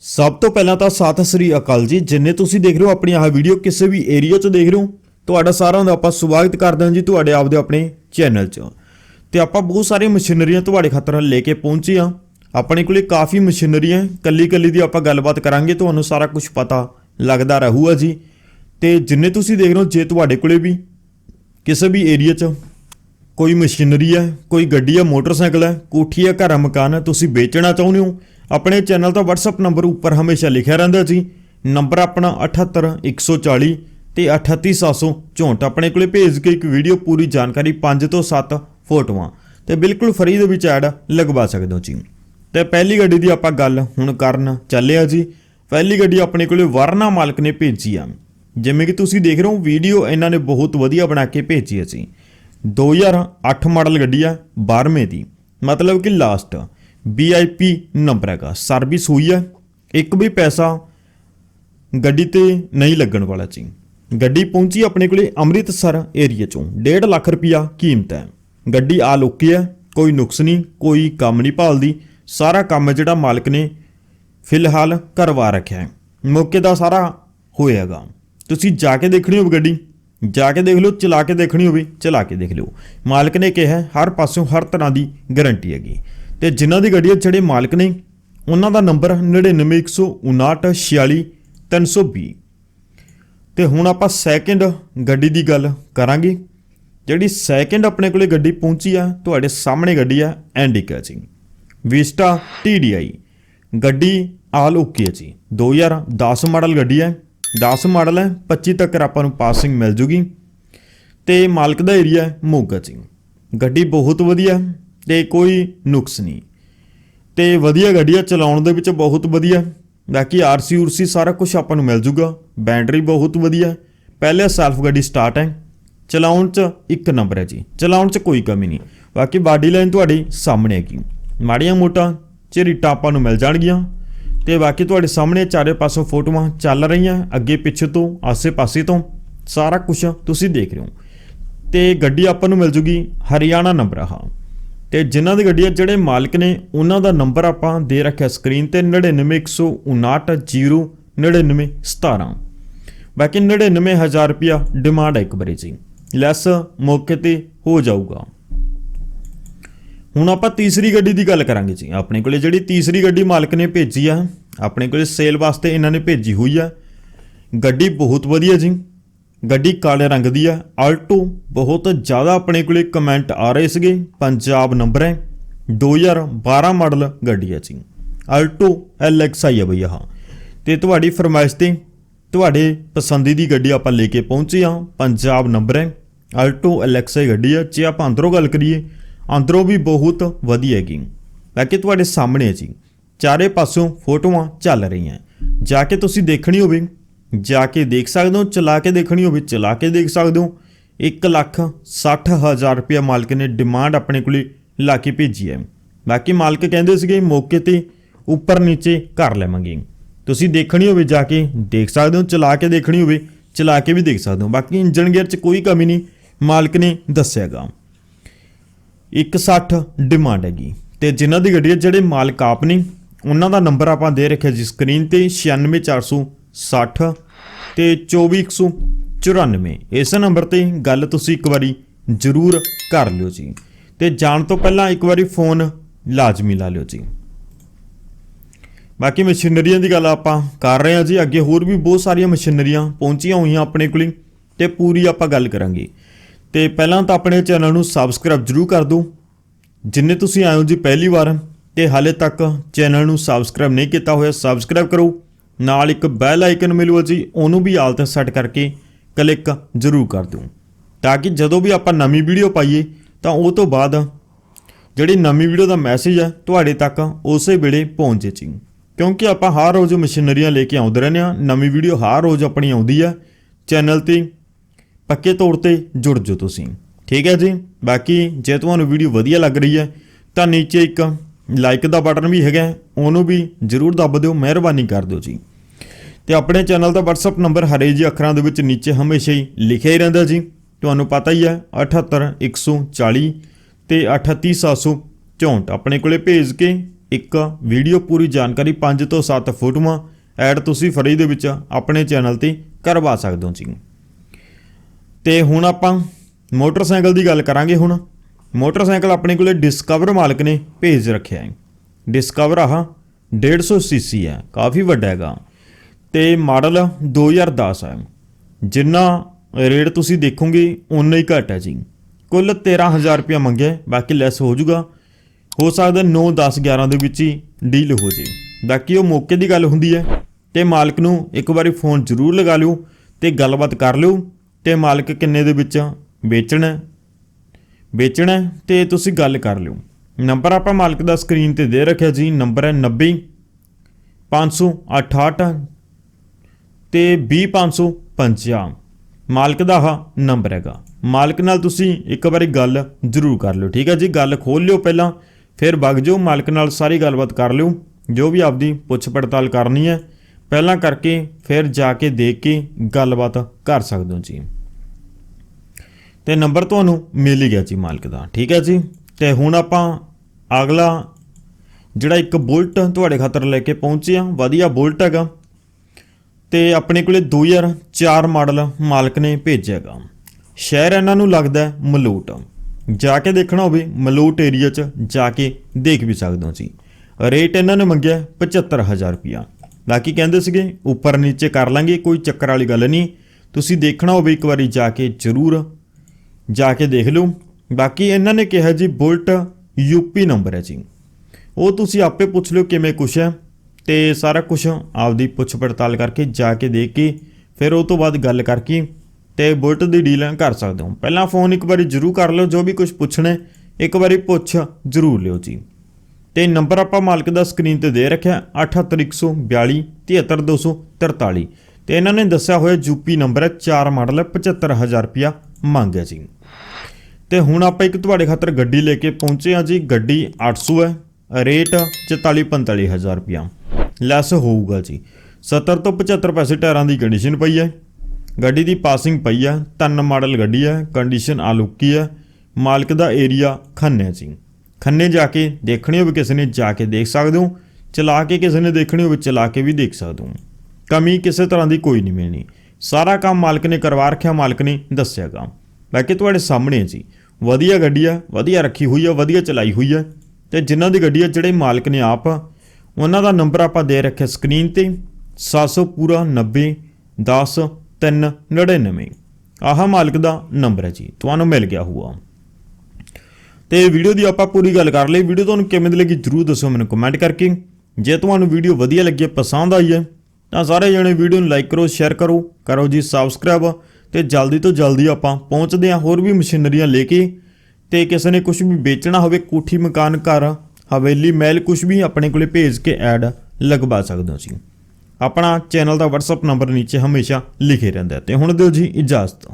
ਸਭ ਤੋਂ ਪਹਿਲਾਂ ਤਾਂ ਸਤਿ ਸ੍ਰੀ ਅਕਾਲ ਜੀ। ਜਿੰਨੇ ਤੁਸੀਂ ਦੇਖ ਰਹੇ ਹੋ ਆਪਣੀ ਆਹ ਵੀਡੀਓ ਕਿਸੇ ਵੀ ਏਰੀਆ 'ਚ ਦੇਖ ਰਹੇ ਹੋ, ਤੁਹਾਡਾ ਸਾਰਿਆਂ ਦਾ ਆਪਾਂ ਸਵਾਗਤ ਕਰਦੇ ਹਾਂ ਜੀ ਤੁਹਾਡੇ ਆਪਦੇ ਆਪਣੇ ਚੈਨਲ 'ਚ। ਤੇ ਆਪਾਂ ਬਹੁਤ ਸਾਰੀਆਂ ਮਸ਼ੀਨਰੀਆਂ ਤੁਹਾਡੇ ਖਾਤਰ ਲੈ ਕੇ ਪਹੁੰਚੇ ਹਾਂ। ਆਪਣੇ ਕੋਲੇ ਕਾਫੀ ਮਸ਼ੀਨਰੀਆਂ ਕੱਲੀ ਕੱਲੀ ਦੀ ਆਪਾਂ ਗੱਲਬਾਤ ਕਰਾਂਗੇ, ਤੁਹਾਨੂੰ ਸਾਰਾ ਕੁਝ ਪਤਾ ਲੱਗਦਾ ਰਹੂਗਾ ਜੀ। ਤੇ ਜਿੰਨੇ ਤੁਸੀਂ ਦੇਖ ਰਹੇ ਹੋ, ਜੇ ਤੁਹਾਡੇ ਕੋਲੇ ਵੀ ਕਿਸੇ ਵੀ ਏਰੀਆ 'ਚ ਕੋਈ ਮਸ਼ੀਨਰੀ ਹੈ, ਕੋਈ ਗੱਡੀ ਹੈ, ਮੋਟਰਸਾਈਕਲ ਹੈ, ਕੋਠੀ ਹੈ ਘਰ ਮਕਾਨ ਹੈ, ਤੁਸੀਂ ਵੇਚਣਾ ਚਾਹੁੰਦੇ ਹੋ ਆਪਣੇ ਚੈਨਲ ਦਾ WhatsApp ਨੰਬਰ ਉੱਪਰ ਹਮੇਸ਼ਾ ਲਿਖਿਆ ਰਹਿੰਦਾ ਜੀ। ਨੰਬਰ ਆਪਣਾ 78140 ਤੇ 38764 ਆਪਣੇ ਕੋਲੇ ਭੇਜ ਕੇ ਇੱਕ ਵੀਡੀਓ ਪੂਰੀ ਜਾਣਕਾਰੀ 5 ਤੋਂ 7 ਫੋਟੋਆਂ। ਤੇ ਬਿਲਕੁਲ ਫਰੀ ਦੇ ਵਿੱਚ ਐਡ ਲਗਵਾ ਸਕਦੇ ਹੋ ਜੀ। ਤੇ ਪਹਿਲੀ ਗੱਡੀ ਦੀ ਆਪਾਂ ਗੱਲ ਹੁਣ ਕਰਨ ਚੱਲੇ ਆ ਜੀ। ਪਹਿਲੀ ਗੱਡੀ ਆਪਣੇ ਕੋਲੇ ਵਰਨਾ ਮਾਲਕ ਨੇ ਭੇਜੀ ਆ। ਜਿਵੇਂ ਕਿ ਤੁਸੀਂ ਦੇਖ ਰਹੇ ਹੋ, ਵੀਡੀਓ ਇਹਨਾਂ ਨੇ ਬਹੁਤ ਵਧੀਆ ਬਣਾ ਕੇ ਭੇਜੀ ਹੈ ਜੀ। 2008 ਮਾਡਲ ਗੱਡੀ ਆ 12ਵੇਂ ਦੀ। ਮਤਲਬ ਕਿ ਲਾਸਟ VIP ਨੰਬਰ ਹੈਗਾ। ਸਰਵਿਸ ਹੋਈ ਹੈ। ਇੱਕ ਵੀ ਪੈਸਾ ਗੱਡੀ ਤੇ ਨਹੀਂ ਲੱਗਣ ਵਾਲਾ ਜੀ। ਗੱਡੀ ਪਹੁੰਚੀ ਆਪਣੇ ਕੋਲੇ ਅੰਮ੍ਰਿਤਸਰ ਏਰੀਆ ਚੋਂ। 1.5 ਲੱਖ ਰੁਪਿਆ ਕੀਮਤ ਹੈ। ਗੱਡੀ ਆ ਲੁੱਕੀ ਹੈ। ਕੋਈ ਨੁਕਸ ਨਹੀਂ, ਕੋਈ ਕੰਮ ਨਹੀਂ ਭਾਲਦੀ। ਸਾਰਾ ਕੰਮ ਜਿਹੜਾ ਮਾਲਕ ਨੇ ਫਿਲਹਾਲ ਕਰਵਾ ਰੱਖਿਆ ਹੈ। ਮੌਕੇ ਦਾ ਸਾਰਾ ਹੋਏਗਾ ਤੁਸੀਂ ਜਾ ਕੇ ਦੇਖਣੀ ਹੋਵੇ ਗੱਡੀ। ਜਾ ਕੇ ਦੇਖ ਲਓ, ਚਲਾ ਕੇ ਦੇਖਣੀ ਹੋਵੇ, ਚਲਾ ਕੇ ਦੇਖ ਲਿਓ। ਮਾਲਕ ਨੇ ਕਿਹਾ, ਹਰ ਪਾਸਿਓਂ ਹਰ ਤਰ੍ਹਾਂ ਦੀ ਗਾਰੰਟੀ ਹੈਗੀ। ਤੇ ਜਿਨ੍ਹਾਂ ਦੀ ਗੱਡੀ ਹੈ ਜਿਹੜੇ ਮਾਲਕ ਨੇ, ਉਹਨਾਂ ਦਾ ਨੰਬਰ 9915946320 ਤੇ ਹੁਣ ਆਪਾਂ ਸੈਕਿੰਡ ਗੱਡੀ ਦੀ ਗੱਲ ਕਰਾਂਗੇ, ਜਿਹੜੀ ਸੈਕਿੰਡ ਆਪਣੇ ਕੋਲੇ ਗੱਡੀ ਪਹੁੰਚੀ ਆ, ਤੁਹਾਡੇ ਸਾਹਮਣੇ ਗੱਡੀ ਆ, ਐਂਡਿਕਾ ਜੀ। ਵਿਸਟਾ TDI ਗੱਡੀ ਆਲ ਓਕੇ ਹੈ ਜੀ। 2010 ਮਾਡਲ ਗੱਡੀ ਹੈ 10 ਮਾਡਲ ਹੈ 25 ਤੱਕ ਆਪਾਂ ਨੂੰ ਪਾਸਿੰਗ ਮਿਲ ਜੂਗੀ। ਤੇ ਮਾਲਕ ਦਾ ਏਰੀਆ ਮੋਗਾ ਜੀ। ਗੱਡੀ ਬਹੁਤ ਵਧੀਆ। ਤੇ ਕੋਈ ਨੁਕਸ ਨਹੀਂ। ਤੇ ਵਧੀਆ ਗੱਡੀ ਆ ਚਲਾਉਣ ਦੇ ਵਿੱਚ ਬਹੁਤ ਵਧੀਆ। ਬਾਕੀ ਆਰਸੀ ਉਰਸੀ ਸਾਰਾ ਕੁਝ ਆਪਾਂ ਨੂੰ ਮਿਲ ਜੂਗਾ। ਬੈਟਰੀ ਬਹੁਤ ਵਧੀਆ। ਹੈ। ਪਹਿਲੇ ਸੈਲਫ ਗੱਡੀ ਸਟਾਰਟ ਹੈ। ਚਲਾਉਣ 'ਚ ਇੱਕ ਨੰਬਰ ਹੈ ਜੀ। ਚਲਾਉਣ 'ਚ ਕੋਈ ਕਮੀ ਨਹੀਂ। ਬਾਕੀ ਬਾਡੀ ਲਾਈਨ ਤੁਹਾਡੀ ਸਾਹਮਣੇ ਹੈਗੀ। ਮਾੜੀਆਂ ਮੋਟਾ, ਝਰੀਟਾਂ ਆਪਾਂ ਨੂੰ ਮਿਲ ਜਾਣਗੀਆਂ। ਤੇ ਬਾਕੀ ਤੁਹਾਡੇ ਸਾਹਮਣੇ ਚਾਰੇ ਪਾਸੋਂ ਫੋਟੋਆਂ ਚੱਲ ਰਹੀਆਂ, ਅੱਗੇ ਪਿੱਛੇ ਤੋਂ ਆਸੇ-ਪਾਸੇ ਤੋਂ। ਸਾਰਾ ਕੁਝ ਤੁਸੀਂ ਦੇਖ ਰਹੇ ਹੋ। ਤੇ ਗੱਡੀ ਆਪਾਂ ਨੂੰ ਮਿਲ ਜੂਗੀ ਹਰਿਆਣਾ ਨੰਬਰ ਆ ਤੇ ਜਿਨ੍ਹਾਂ ਦੀ ਗੱਡੀ ਹੈ ਜਿਹੜੇ ਮਾਲਕ ਨੇ, ਉਹਨਾਂ ਦਾ ਨੰਬਰ ਆਪਾਂ ਦੇ ਰੱਖਿਆ ਸਕਰੀਨ ਤੇ 9915909917 ਬਾਕੀ 99000 ਰੁਪਿਆ ਡਿਮਾਂਡ ਹੈ ਇੱਕ ਵਾਰੀ ਜੀ। ਲੈਸ ਮੌਕੇ ਤੇ ਹੋ ਜਾਊਗਾ। ਹੁਣ ਆਪਾਂ ਤੀਸਰੀ ਗੱਡੀ ਦੀ ਗੱਲ ਕਰਾਂਗੇ ਜੀ। ਆਪਣੇ ਕੋਲੇ ਜਿਹੜੀ ਤੀਸਰੀ ਗੱਡੀ ਮਾਲਕ ਨੇ ਭੇਜੀ ਆ, ਆਪਣੇ ਕੋਲੇ ਸੇਲ ਵਾਸਤੇ ਇਹਨਾਂ ਨੇ ਭੇਜੀ ਹੋਈ ਆ। ਗੱਡੀ ਬਹੁਤ ਵਧੀਆ ਜੀ। ਗੱਡੀ ਕਾਲੇ ਰੰਗ ਦੀ ਆ। ਆਲਟੋ ਬਹੁਤ ਜ਼ਿਆਦਾ ਆਪਣੇ ਕੋਲੇ ਕਮੈਂਟ ਆ ਰਹੇ ਸੀਗੇ। ਪੰਜਾਬ ਨੰਬਰ ਹੈ। 2012 ਮਾਡਲ ਗੱਡੀ ਹੈ ਜੀ। ਆਲਟੋ LXI ਹੈ ਬਈ ਆਹ। ਤੇ ਤੁਹਾਡੀ ਫਰਮਾਇਸ਼ ਤੇ ਤੁਹਾਡੇ ਪਸੰਦੀ ਦੀ ਗੱਡੀ ਆਪਾਂ ਲੈ ਕੇ ਪਹੁੰਚੇ ਹਾਂ। ਪੰਜਾਬ ਨੰਬਰ ਹੈ। ਆਲਟੋ LXI ਗੱਡੀ ਆ। ਜੇ ਆਪਾਂ ਅੰਦਰੋਂ ਗੱਲ ਕਰੀਏ, ਅੰਦਰੋਂ ਵੀ ਬਹੁਤ ਵਧੀਆ ਹੈਗੀ। ਬਾਕੀ ਤੁਹਾਡੇ ਸਾਹਮਣੇ ਹੈ ਜੀ। ਚਾਰੇ ਪਾਸੋਂ ਫੋਟੋਆਂ ਚੱਲ ਰਹੀਆਂ। ਜਾ ਕੇ ਤੁਸੀਂ ਦੇਖਣੀ ਹੋਵੇ ਜਾ ਕੇ ਦੇਖ ਸਕਦੇ ਹੋ, ਚਲਾ ਕੇ ਦੇਖਣੀ ਹੋਵੇ, ਚਲਾ ਕੇ ਦੇਖ ਸਕਦੇ ਹੋ। 1 ਲੱਖ 60 ਹਜ਼ਾਰ ਰੁਪਇਆ ਮਾਲਕ ਨੇ ਡਿਮਾਂਡ ਆਪਣੇ ਕੋਲੇ ਲਾ ਕੇ ਭੇਜੀ ਹੈ। ਬਾਕੀ ਮਾਲਕ ਕਹਿੰਦੇ ਸੀਗੇ, ਮੌਕੇ ਤੇ ਉੱਪਰ ਨੀਚੇ ਕਰ ਲੈਵਾਂਗੇ। ਤੁਸੀਂ ਦੇਖਣੀ ਹੋਵੇ, ਜਾ ਕੇ ਦੇਖ ਸਕਦੇ ਹੋ, ਚਲਾ ਕੇ ਦੇਖਣੀ ਹੋਵੇ, ਚਲਾ ਕੇ ਵੀ ਦੇਖ ਸਕਦੇ ਹੋ। ਬਾਕੀ ਇੰਜਨ ਗੇਅਰ 'ਚ ਕੋਈ ਕਮੀ ਨਹੀਂ, ਮਾਲਕ ਨੇ ਦੱਸਿਆਗਾ। 160 ਡਿਮਾਂਡ ਹੈਗੀ। ਤੇ ਜਿਨ੍ਹਾਂ ਦੀ ਗੱਡੀ ਹੈ, ਜਿਹੜੇ ਮਾਲਕ ਆਪ ਨੇ, ਉਹਨਾਂ ਦਾ ਨੰਬਰ ਆਪਾਂ ਦੇ ਰੱਖਿਆ ਜੀ ਸਕਰੀਨ ਤੇ 96460 ਤੇ 24194 ਇਸ ਨੰਬਰ ਤੇ ਗੱਲ ਤੁਸੀਂ ਇੱਕ ਵਾਰੀ ਜ਼ਰੂਰ ਕਰ ਲਿਓ ਜੀ। ਤੇ ਜਾਣ ਤੋਂ ਪਹਿਲਾਂ ਇੱਕ ਵਾਰੀ ਫੋਨ ਲਾਜ਼ਮੀ ਲਾ ਲਿਓ ਜੀ। ਬਾਕੀ ਮਸ਼ੀਨਰੀਆਂ ਦੀ ਗੱਲ ਆਪਾਂ ਕਰ ਰਹੇ ਹਾਂ ਜੀ। ਅੱਗੇ ਹੋਰ ਵੀ ਬਹੁਤ ਸਾਰੀਆਂ ਮਸ਼ੀਨਰੀਆਂ ਪਹੁੰਚੀਆਂ ਹੋਈਆਂ ਆਪਣੇ ਕੋਲ ਤੇ ਪੂਰੀ ਆਪਾਂ ਗੱਲ ਕਰਾਂਗੇ। ਤੇ ਪਹਿਲਾਂ ਤਾਂ ਆਪਣੇ ਚੈਨਲ ਨੂੰ ਸਬਸਕ੍ਰਾਈਬ ਜਰੂਰ ਕਰ ਦਿਓ। ਜਿੰਨੇ ਤੁਸੀਂ ਆਏ ਹੋ ਜੀ ਪਹਿਲੀ ਵਾਰ, ਤੇ ਹਾਲੇ ਤੱਕ ਚੈਨਲ ਨੂੰ ਸਬਸਕ੍ਰਾਈਬ ਨਹੀਂ ਕੀਤਾ ਹੋਇਆ, ਸਬਸਕ੍ਰਾਈਬ ਕਰੋ। ਨਾਲ ਇੱਕ ਬੈਲ ਆਈਕਨ ਮਿਲੂਗਾ ਜੀ, ਉਹਨੂੰ ਵੀ ਆਲ ਤੇ ਸੈੱਟ ਕਰਕੇ ਕਲਿੱਕ ਜਰੂਰ ਕਰ ਦਿਓ। ਤਾਂ ਕਿ ਜਦੋਂ ਵੀ ਆਪਾਂ ਨਵੀਂ ਵੀਡੀਓ ਪਾਈਏ, ਤਾਂ ਉਹ ਤੋਂ ਬਾਅਦ ਜਿਹੜੀ ਨਵੀਂ ਵੀਡੀਓ ਦਾ ਮੈਸੇਜ ਹੈ, ਤੁਹਾਡੇ ਤੱਕ ਉਸੇ ਵੇਲੇ ਪਹੁੰਚੇ ਜੀ ਕਿਉਂਕਿ ਆਪਾਂ ਹਰ ਰੋਜ਼ ਮਸ਼ੀਨਰੀਆਂ ਲੈ ਕੇ ਆਉਂਦੇ ਰਹਿੰਦੇ ਆ ਨਵੀਂ ਵੀਡੀਓ ਹਰ ਰੋਜ਼ ਆਪਣੀ ਆਉਂਦੀ ਆ ਚੈਨਲ ਤੇ ਪੱਕੇ ਤੌਰ ਤੇ ਜੁੜ ਜਾਓ ਤੁਸੀਂ। ਠੀਕ ਹੈ ਜੀ? ਬਾਕੀ ਜੇ ਤੁਹਾਨੂੰ ਵੀਡੀਓ ਵਧੀਆ ਲੱਗ ਰਹੀ ਹੈ, ਤਾਂ ਨੀਚੇ ਇੱਕ ਲਾਈਕ ਦਾ ਬਟਨ ਵੀ ਹੈਗਾ ਉਹਨੂੰ ਵੀ ਜਰੂਰ ਦੱਬ ਦਿਓ, ਮਿਹਰਬਾਨੀ ਕਰ ਦਿਓ ਜੀ। ਤੇ ਆਪਣੇ ਚੈਨਲ ਦਾ WhatsApp ਨੰਬਰ ਹਰੇ ਜੀ ਅੱਖਰਾਂ ਦੇ ਵਿੱਚ ਨੀਚੇ ਹਮੇਸ਼ਾ ਹੀ ਲਿਖਿਆ ਹੀ ਰਹਿੰਦਾ ਜੀ। ਤੁਹਾਨੂੰ ਪਤਾ ਹੀ ਹੈ 78140 ਤੇ 38764 ਆਪਣੇ ਕੋਲੇ ਭੇਜ ਕੇ ਇੱਕ ਵੀਡੀਓ ਪੂਰੀ ਜਾਣਕਾਰੀ 5 ਤੋਂ 7 ਫੋਟੋਆਂ ਐਡ ਤੁਸੀਂ ਫਰੀ ਦੇ ਵਿੱਚ ਆਪਣੇ ਚੈਨਲ ਤੇ ਕਰਵਾ ਸਕਦੇ ਹੋ ਜੀ। ਤੇ ਹੁਣ ਆਪਾਂ ਮੋਟਰਸਾਈਕਲ ਦੀ ਗੱਲ ਕਰਾਂਗੇ ਹੁਣ। ਮੋਟਰਸਾਈਕਲ ਆਪਣੇ ਕੋਲੇ ਡਿਸਕਵਰ ਮਾਲਕ ਨੇ ਭੇਜ ਰੱਖਿਆ ਹੈ। ਡਿਸਕਵਰ ਆਹ 150 ਸੀਸੀ ਹੈ, ਕਾਫੀ ਵੱਡਾ ਹੈਗਾ। ਤੇ ਮਾਡਲ 2010 ਹੈ। ਜਿੰਨਾ ਰੇਟ ਤੁਸੀਂ ਦੇਖੋਗੇ ਉਨਾ ਹੀ ਘੱਟ ਹੈ ਜੀ। ਕੁੱਲ 13000 ਰੁਪਇਆ ਮੰਗਿਆ, ਬਾਕੀ ਲੈਸ ਹੋ ਜਾਊਗਾ। ਹੋ ਸਕਦਾ 9 10 11 ਦੇ ਵਿੱਚ ਹੀ ਡੀਲ ਹੋ ਜੇ। ਬਾਕੀ ਉਹ ਮੌਕੇ ਦੀ ਗੱਲ ਹੁੰਦੀ ਹੈ ਤੇ ਮਾਲਕ ਨੂੰ ਇੱਕ ਵਾਰੀ ਫੋਨ ਜ਼ਰੂਰ ਲਗਾ ਲਿਓ ਤੇ ਗੱਲਬਾਤ ਕਰ ਲਿਓ ਤੇ ਮਾਲਕ ਕਿੰਨੇ ਦੇ ਵਿੱਚ ਵੇਚਣਾ ਵੇਚਣਾ ਹੈ ਤੇ ਤੁਸੀਂ ਗੱਲ ਕਰ ਲਿਓ। ਨੰਬਰ ਆਪਾਂ ਮਾਲਕ ਦਾ ਸਕਰੀਨ ਤੇ ਦੇ ਰੱਖਿਆ ਜੀ। ਨੰਬਰ ਹੈ 90 568 ਤੇ 20550 ਮਾਲਕ ਦਾ ਆਹ ਨੰਬਰ ਹੈਗਾ। ਮਾਲਕ ਨਾਲ ਤੁਸੀਂ ਇੱਕ ਵਾਰੀ ਗੱਲ ਜ਼ਰੂਰ ਕਰ ਲਿਓ, ਠੀਕ ਹੈ ਜੀ? ਗੱਲ ਖੋਲ ਲਿਓ ਪਹਿਲਾਂ, ਫਿਰ ਵਗ ਜਾਓ, ਮਾਲਕ ਨਾਲ ਸਾਰੀ ਗੱਲਬਾਤ ਕਰ ਲਿਓ। ਜੋ ਵੀ ਆਪਦੀ ਪੁੱਛ ਪੜਤਾਲ ਕਰਨੀ ਹੈ, ਪਹਿਲਾਂ ਕਰਕੇ ਫਿਰ ਜਾ ਕੇ ਦੇਖ ਕੇ ਗੱਲਬਾਤ ਕਰ ਸਕਦੇ ਹੋ ਜੀ। ਤੇ ਨੰਬਰ ਤੁਹਾਨੂੰ ਮਿਲ ਹੀ ਗਿਆ ਜੀ ਮਾਲਕ ਦਾ, ਠੀਕ ਹੈ ਜੀ? ਤੇ ਹੁਣ ਆਪਾਂ ਅਗਲਾ ਜਿਹੜਾ ਇੱਕ ਬੁਲਟ ਤੁਹਾਡੇ ਖਾਤਰ ਲੈ ਕੇ ਪਹੁੰਚੇ ਆ ਵਧੀਆ ਬੁਲਟ ਹੈਗਾ। ਤੇ ਆਪਣੇ ਕੋਲੇ 2004 ਮਾਡਲ ਮਾਲਕ ਨੇ ਭੇਜਿਆਗਾ। ਸ਼ਹਿਰ ਇਹਨਾਂ ਨੂੰ ਲੱਗਦਾ ਹੈ ਮਲੂਟ। ਜਾ ਕੇ ਦੇਖਣਾ ਹੋਵੇ, ਮਲੂਟ ਏਰੀਆ 'ਚ ਜਾ ਕੇ ਦੇਖ ਵੀ ਸਕਦੇ ਹੋ ਜੀ ਰੇਟ ਇਹਨਾਂ ਨੇ ਮੰਗਿਆ 75000 ਰੁਪਿਆ ਬਾਕੀ ਕਹਿੰਦੇ ਸੀਗੇ, ਉੱਪਰ ਨੀਚੇ ਕਰ ਲਾਂਗੇ, ਕੋਈ ਚੱਕਰ ਵਾਲੀ ਗੱਲ ਨਹੀਂ। ਤੁਸੀਂ ਦੇਖਣਾ ਹੋਵੇ ਇੱਕ ਵਾਰੀ ਜਾ ਕੇ ਜ਼ਰੂਰ। ਜਾ ਕੇ ਦੇਖ ਲਓ। ਬਾਕੀ ਇਹਨਾਂ ਨੇ ਕਿਹਾ ਜੀ, ਬੁਲਟ ਯੂਪੀ ਨੰਬਰ ਹੈ ਜੀ। ਉਹ ਤੁਸੀਂ ਆਪੇ ਪੁੱਛ ਲਿਓ ਕਿਵੇਂ ਕੁਛ ਹੈ। ਤੇ ਸਾਰਾ ਕੁਝ ਆਪਦੀ ਪੁੱਛ ਪੜਤਾਲ ਕਰਕੇ ਜਾ ਕੇ ਦੇਖ ਕੇ ਫਿਰ ਉਹ ਤੋਂ ਬਾਅਦ ਗੱਲ ਕਰਕੇ ਤੇ ਬੁਲਟ ਦੀ ਡੀਲ ਕਰ ਸਕਦੇ ਹੋ। ਪਹਿਲਾਂ ਫੋਨ ਇੱਕ ਵਾਰੀ ਜ਼ਰੂਰ ਕਰ ਲਿਓ, ਜੋ ਵੀ ਕੁਝ ਪੁੱਛਣਾ, ਇੱਕ ਵਾਰੀ ਪੁੱਛ ਜ਼ਰੂਰ ਲਿਓ ਜੀ। ਤੇ ਨੰਬਰ ਆਪਾਂ ਮਾਲਕ ਦਾ ਸਕਰੀਨ ਤੇ ਦੇ ਰੱਖਿਆ 78142 73243 ਤੇ ਇਹਨਾਂ ਨੇ ਦੱਸਿਆ ਹੋਇਆ ਯੂਪੀ ਨੰਬਰ ਹੈ 4 ਮਾਡਲ ਹੈ 75000 ਰੁਪਿਆ ਮੰਗਿਆ ਜੀ। ਤੇ ਹੁਣ ਆਪਾਂ ਇੱਕ ਤੁਹਾਡੇ ਖਾਤਰ ਗੱਡੀ ਲੈ ਕੇ ਪਹੁੰਚੇ ਹਾਂ ਜੀ। ਗੱਡੀ 800 ਹੈ, ਰੇਟ 44 45 ਹਜ਼ਾਰ ਰੁਪਿਆ ਲੈਸ ਹੋਊਗਾ ਜੀ। 70 ਤੋਂ 75 ਪੈਸੇ ਟਾਇਰਾਂ ਦੀ ਕੰਡੀਸ਼ਨ ਪਈ ਹੈ। ਗੱਡੀ ਦੀ ਪਾਸਿੰਗ ਪਈ ਹੈ। ਤਨ ਮਾਡਲ ਗੱਡੀ ਹੈ। ਕੰਡੀਸ਼ਨ ਆਲੂਕੀ ਹੈ। ਮਾਲਕ ਦਾ ਏਰੀਆ ਖੰਨੇ ਜੀ। ਖੰਨੇ ਜਾ ਕੇ ਦੇਖਣੀ ਹੋਵੇ, ਕਿਸੇ ਨੇ ਜਾ ਕੇ ਦੇਖ ਸਕਦੇ ਹੋ। ਚਲਾ ਕੇ ਕਿਸੇ ਨੇ ਦੇਖਣੀ ਹੋਵੇ, ਚਲਾ ਕੇ ਵੀ ਦੇਖ ਸਕਦੇ ਹੋ। ਕਮੀ ਕਿਸੇ ਤਰ੍ਹਾਂ ਦੀ ਕੋਈ ਨਹੀਂ ਮਿਲਣੀ। ਸਾਰਾ ਕੰਮ ਮਾਲਕ ਨੇ ਕਰਵਾ ਰੱਖਿਆ, ਮਾਲਕ ਨੇ ਦੱਸਿਆ ਕੰਮ। ਬਾਕੀ ਤੁਹਾਡੇ ਸਾਹਮਣੇ ਜੀ। ਵਧੀਆ ਗੱਡੀ ਆ ਵਧੀਆ ਰੱਖੀ ਹੋਈ ਆ ਵਧੀਆ ਚਲਾਈ ਹੋਈ ਆ ਤੇ ਜਿਨ੍ਹਾਂ ਦੀ ਗੱਡੀ ਆ ਜਿਹੜੇ ਮਾਲਕ ਨੇ ਆਪ ਉਹਨਾਂ ਦਾ ਨੰਬਰ ਆਪਾਂ ਦੇ ਰੱਖਿਆ ਸਕਰੀਨ ਤੇ 700 ਪੂਰਾ 90 10 3 99 ਆਹ ਮਾਲਕ ਦਾ ਨੰਬਰ ਹੈ ਜੀ, ਤੁਹਾਨੂੰ ਮਿਲ ਗਿਆ ਹੋਊਗਾ। ਤੇ ਵੀਡੀਓ ਦੀ ਆਪਾਂ ਪੂਰੀ ਗੱਲ ਕਰ ਲਈ। ਵੀਡੀਓ ਤੁਹਾਨੂੰ ਕਿਵੇਂ ਦੀ ਲੱਗੀ ਜਰੂਰ ਦੱਸੋ ਮੈਨੂੰ ਕਮੈਂਟ ਕਰਕੇ। ਜੇ ਤੁਹਾਨੂੰ ਵੀਡੀਓ ਵਧੀਆ ਲੱਗੀ, ਪਸੰਦ ਆਈ ਹੈ, ਤਾਂ ਸਾਰੇ ਜਣੇ ਵੀਡੀਓ ਨੂੰ ਲਾਈਕ ਕਰੋ ਸ਼ੇਅਰ ਕਰੋ ਕਰੋ ਜੀ ਸਬਸਕ੍ਰਾਈਬ ਤੇ ਜਲਦੀ ਤੋਂ ਜਲਦੀ ਆਪਾਂ ਪਹੁੰਚਦੇ ਹਾਂ ਹੋਰ ਵੀ ਮਸ਼ੀਨਰੀਆਂ ਲੈ ਕੇ। ਤੇ ਕਿਸੇ ਨੇ ਕੁਝ ਵੀ ਵੇਚਣਾ ਹੋਵੇ, ਕੋਠੀ, ਮਕਾਨ, ਘਰ ਹਵੇਲੀ ਮਹਿਲ ਕੁਝ ਵੀ ਆਪਣੇ ਕੋਲੇ ਭੇਜ ਕੇ ਐਡ ਲਗਵਾ ਸਕਦੇ ਹੋ ਜੀ ਆਪਣਾ ਚੈਨਲ ਦਾ WhatsApp ਨੰਬਰ ਨੀਚੇ ਹਮੇਸ਼ਾ ਲਿਖੇ ਰਹਿੰਦਾ ਹੈ। ਤੇ ਹੁਣ ਦਿਓ ਜੀ ਇਜਾਜ਼ਤ